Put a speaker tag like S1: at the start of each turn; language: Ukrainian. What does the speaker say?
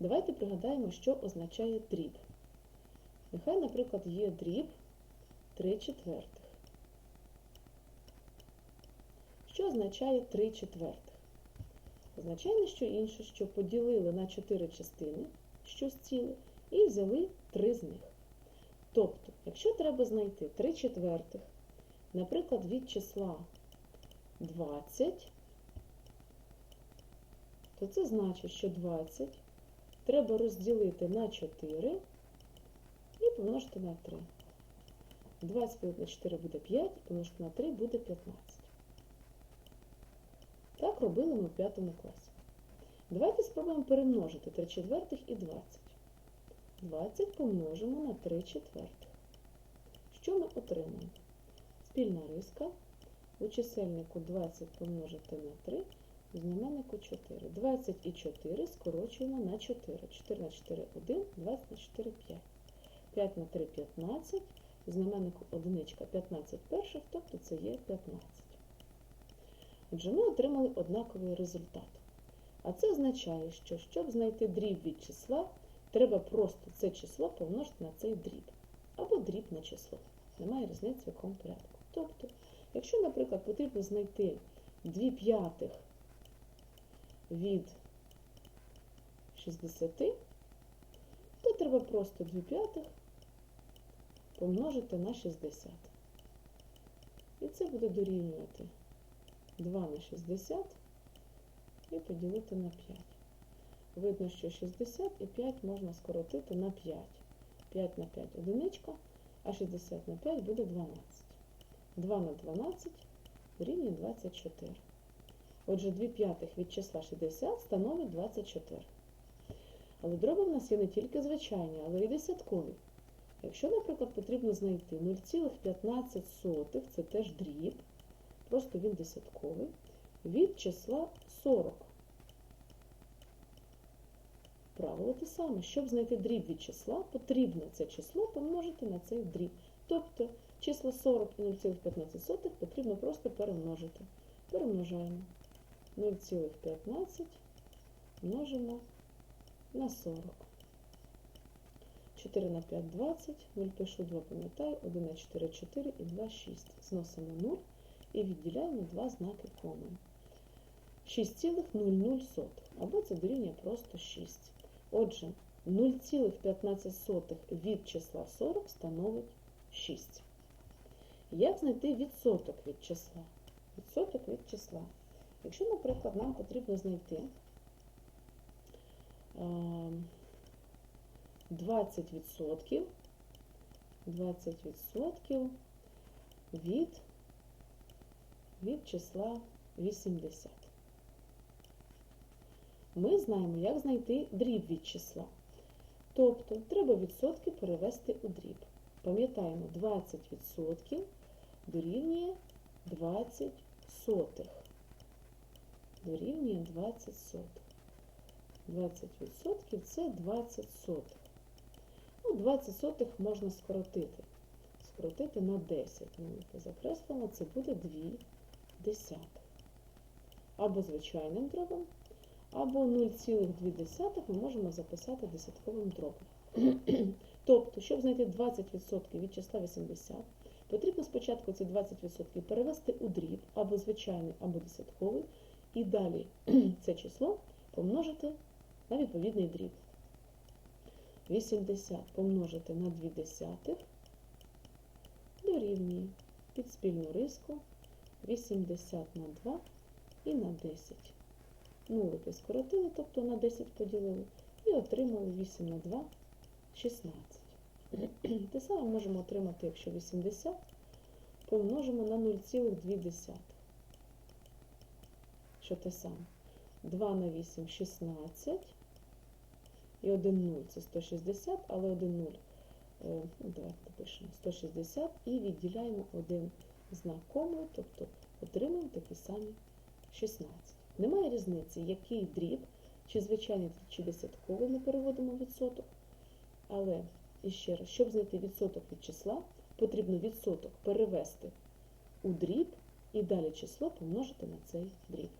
S1: Давайте пригадаємо, що означає дріб. Нехай, наприклад, є дріб 3 четвертих. Що означає 3 четвертих? Означає не що інше, що поділили на 4 частини щось ціле і взяли 3 з них. Тобто, якщо треба знайти 3 четвертих, наприклад, від числа 20, то це значить, що 20 треба розділити на 4 і помножити на 3. 20 поділити на 4 буде 5, помножити на 3 буде 15. Так робили ми в 5 класі. Давайте спробуємо перемножити 3 четвертих і 20. 20 помножимо на 3 четвертих. Що ми отримаємо? Спільна риска. У чисельнику 20 помножити на 3, у знаменнику 4. 20 і 4 скорочуємо на 4. 4 на 4 – 1, 20 на 4 – 5. 5 на 3 – 15, у знаменнику одиничка 15 перших, тобто це є 15. Отже, ми отримали однаковий результат. А це означає, що щоб знайти дріб від числа, треба просто це число помножити на цей дріб. Або дріб на число. Немає різниці в якому порядку. Тобто, якщо, наприклад, потрібно знайти 2 п'ятих від 60, то треба просто 2 п'ятих помножити на 60. І це буде дорівнювати 2 на 60 і поділити на 5. Видно, що 60 і 5 можна скоротити на 5. 5 на 5 одиничка, а 60 на 5 буде 12. 2 на 12 дорівнює 24. Отже, 2 п'ятих від числа 60 становить 24. Але дроби в нас є не тільки звичайні, але й десяткові. Якщо, наприклад, потрібно знайти 0,15, це теж дріб, просто він десятковий, від числа 40. Правило те саме. Щоб знайти дріб від числа, потрібно це число помножити на цей дріб. Тобто числа 40 і 0,15 потрібно просто перемножити. Перемножаємо 0,15 множимо на 40. 4 на 5 – 20, 0 пишу 2, пам'ятаю, 1 на 4 – 4 і 2 – 6. Зносимо 0 і відділяємо два знаки коми. 6,00, або це дорівнює просто 6. Отже, 0,15 від числа 40 становить 6. Як знайти відсоток від числа? Відсоток від числа. Якщо, наприклад, нам потрібно знайти 20%, 20% від, від числа 80. Ми знаємо, як знайти дріб від числа. Тобто, треба відсотки перевести у дріб. Пам'ятаємо, 20% дорівнює 20 сотих. Дорівнює 20 сотих. 20% це 20 сотих. Ну, 20 сотих можна скоротити. Скоротити на 10. Ну, закреслено, це буде 2 десятих. Або звичайним дробом, або 0,2 ми можемо записати десятковим дробом. тобто, щоб знайти 20% від числа 80, потрібно спочатку ці 20% перевести у дріб, або звичайний, або десятковий, і далі це число помножити на відповідний дріб. 80 помножити на 2 десятих дорівнює під спільну риску 80 на 2 і на 10. Нулики скоротили, тобто на 10 поділили, і отримали 8 на 2 16. Те саме можемо отримати, якщо 80 помножимо на 0,2. Що те саме? 2 на 8 16. І 1 0 це 160, але 1 0. Ну, давайте напишемо 160 і відділяємо один знак комою, тобто отримаємо такі самі 16. Немає різниці, який дріб, чи звичайний, чи десятковий ми переводимо відсоток. Але, іще раз, щоб знайти відсоток від числа, потрібно відсоток перевести у дріб і далі число помножити на цей дріб.